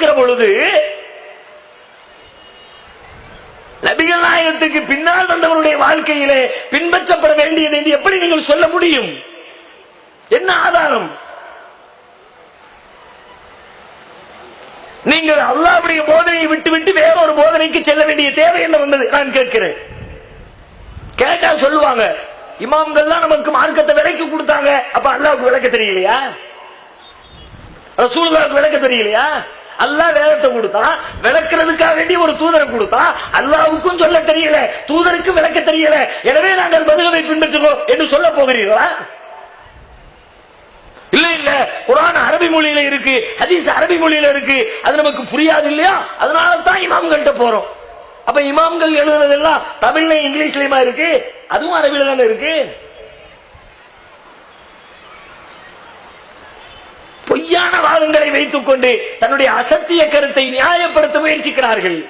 இருக்கிற பொழுது நபிகள் நாயகத்துக்கு பின்னால் வந்தவருடைய வாழ்க்கையிலே பின்பற்றப்பட வேண்டியது என்று எப்படி நீங்கள் சொல்ல முடியும்? என்ன ஆதாரம்? நீங்கள் அல்லாவுடைய போதனையை விட்டுவிட்டு வேறொரு போதனைக்கு செல்ல வேண்டிய தேவை என்ன வந்தது? நான் கேட்கிறேன். கேட்டா சொல்லுவாங்க இமாம்கள்லாம் நமக்கு மார்க்கத்தை விலைக்கு கொடுத்தாங்க அப்ப அல்லாவுக்கு விளக்க தெரியலையா? ரசூலுக்கு விளக்க தெரியலையா? அல்லாஹ் வேதத்தை கொடுத்தான் விளக்குறதுக்காக வேண்டி ஒரு தூதரை கொடுத்தான் அல்லாவுக்கும் சொல்ல தெரியல தூதருக்கும் விளக்க தெரியல. எனவே நாங்கள் மதுகவை பின்பற்றுவோம் என்று சொல்ல போகிறீர்களா? இல்ல இல்ல. குரான் அரபி மொழியில இருக்கு ஹதீஸ் அரபி மொழியில இருக்கு. அது நமக்கு புரியாது இல்லையா? அதனால தான் இமாம்கள்ட்ட போறோம். அப்ப இமாம்கள் எழுதுனதெல்லாம் தமிழ்ல இங்கிலீஷ்லயுமா இருக்கு? அதுவும் அரபியில தானே இருக்கு? வாதங்களை வைத்துக் கொண்டு தன்னுடைய அசத்திய கருத்தை நியாயப்படுத்த முயற்சிக்கிறார்கள்.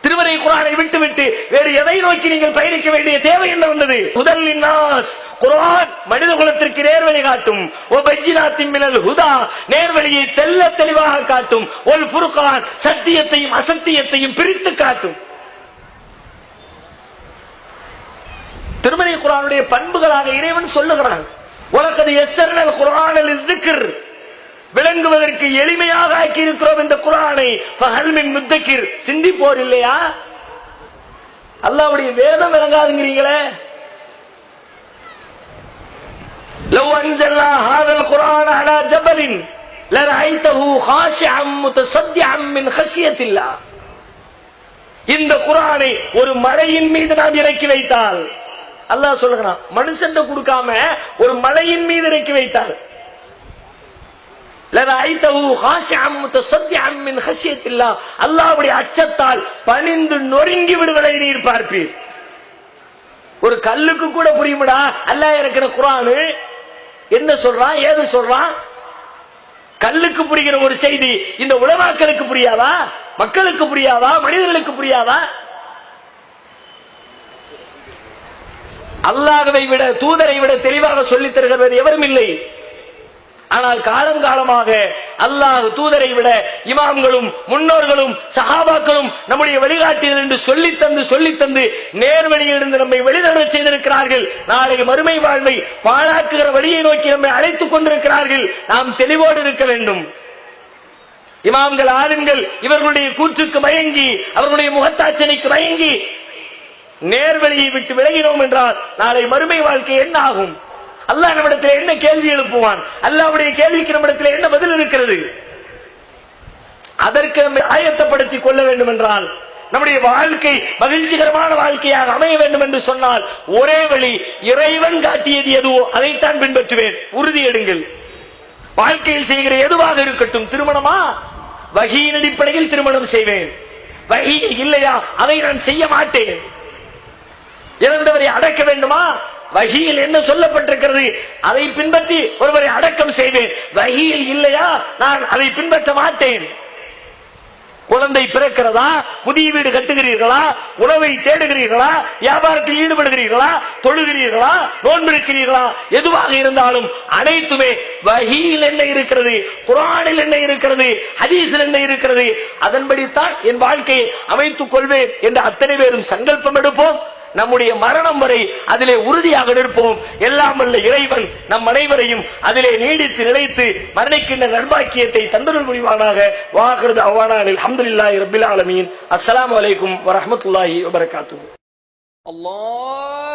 திருவரை குரானை விட்டுவிட்டு வேறு எதை நோக்கி நீங்கள் பயணிக்க வேண்டிய தேவை என்ன வந்தது? முதல் நாஸ். குரான் மனித குலத்திற்கு நேர்வழி காட்டும். ஓ பஜ்ஜினாத்தின் மினல் ஹுதா. நேர்வழியை தெல்ல தெளிவாக காட்டும். ஒல் ஃபுர்கான் சத்தியத்தையும் அசத்தியத்தையும் பிரித்து காட்டும். திருமலை குரானுடைய பண்புகளாக இறைவன் சொல்லுகிறான். உலகது எஸ்எர்னல் குரானில் இருக்கிற விளங்குவதற்கு எளிமையாக ஆக்கி இருக்கிறோம் இந்த குரானை ஃபஹல்மின் முத்தக்கிர் சிந்திப்போர் இல்லையா அல்லாவுடைய வேதம் விளங்காதுங்கிறீங்களே لو أنزلنا هذا القرآن على جبل لرأيته خاشعا متصدعا من خشية الله இந்த குரானை ஒரு மலையின் மீது நாம் இறக்கி வைத்தால் அல்லாஹ் சொல்லுகிறான் மனுஷன் கொடுக்காம ஒரு மலையின் மீது இறக்கி வைத்தால் அல்லாவுடைய அச்சத்தால் பணிந்து நொறுங்கி விடுவதை நீர் பார்ப்பீர். ஒரு கல்லுக்கு கூட புரியுமடா? அல்லாஹ் இருக்கிற குரானு என்ன சொல்றான்? ஏது சொல்றான்? கல்லுக்கு புரிகிற ஒரு செய்தி இந்த உலமாக்களுக்கு புரியாதா? மக்களுக்கு புரியாதா? மனிதர்களுக்கு புரியாதா? அல்லாதவை விட தூதரை விட தெளிவாக சொல்லித் தருகிறது எவரும் இல்லை. ஆனால் காலங்காலமாக அல்லாஹ் தூதரை விட இமாம்களும் முன்னோர்களும் சஹாபாக்களும் நம்முடைய வழிகாட்டியல் என்று சொல்லி தந்து சொல்லி தந்து நேர்வழியிலிருந்து நம்மை வெளிநடை செய்திருக்கிறார்கள். நாளை மறுமை வாழ்வை பாழாக்குகிற வழியை நோக்கி நம்மை அழைத்துக் கொண்டிருக்கிறார்கள். நாம் தெளிவோடு இருக்க வேண்டும். இமாம்கள் ஆளுங்கள் இவர்களுடைய கூற்றுக்கு மயங்கி அவர்களுடைய முகத்தாச்சனைக்கு மயங்கி நேர்வழியை விட்டு விலகினோம் என்றால் நாளை மறுமை வாழ்க்கை என்ன ஆகும் அல்லாஹ் நம்மிடத்தில் என்ன கேள்வி எழுப்புவான்? அல்லாவுடைய கேள்விக்கு நம்மிடத்தில் என்ன பதில் இருக்கிறது? அதற்கு நம்மை ஆயத்தப்படுத்திக் கொள்ள வேண்டும் என்றால் நம்முடைய வாழ்க்கை மகிழ்ச்சிகரமான வாழ்க்கையாக அமைய வேண்டும் என்று சொன்னால் ஒரே வழி இறைவன் காட்டியது எதுவோ அதைத்தான் பின்பற்றுவேன். உறுதி எடுங்கள். வாழ்க்கையில் செய்கிற எதுவாக இருக்கட்டும் திருமணமா? வகையின் அடிப்படையில் திருமணம் செய்வேன். வகை இல்லையா? அதை நான் செய்ய மாட்டேன். இறந்தவரை அடக்க வேண்டுமா? வகியில் என்ன சொல்லப்பட்டிருக்கிறது? அதை பின்பற்றி ஒருவரை அடக்கம் செய்வேன். வகியில் இல்லையா? நான் அதை பின்பற்ற மாட்டேன். குழந்தை பிறக்கிறதா? புதிய வீடு கட்டுகிறீர்களா? உணவை தேடுகிறீர்களா? வியாபாரத்தில் ஈடுபடுகிறீர்களா? தொழுகிறீர்களா? நோன்பிருக்கிறீர்களா? எதுவாக இருந்தாலும் அனைத்துமே வகியில் என்ன இருக்கிறது? குரானில் என்ன இருக்கிறது? ஹதீஸில் என்ன இருக்கிறது? அதன்படித்தான் என் வாழ்க்கையை அமைத்துக் கொள்வேன் என்று அத்தனை பேரும் சங்கல்பம் எடுப்போம். நம்முடைய மரணம் வரை அதிலே உறுதியாக நிற்போம். எல்லாம் அல்ல இறைவன் நம் அனைவரையும் அதிலே நீடித்து நிலைத்து மரணிக்கின்ற நர்பாக்கியத்தை தந்தருள் புரிவானாக. வாகிறது அவ்வானானில் அஹமதுல்லாஹி ரபில் ஆலமீன். அஸ்லாம் வலைக்கும் வரமத்துல்லாஹி வபரகாத்து அல்லாஹ்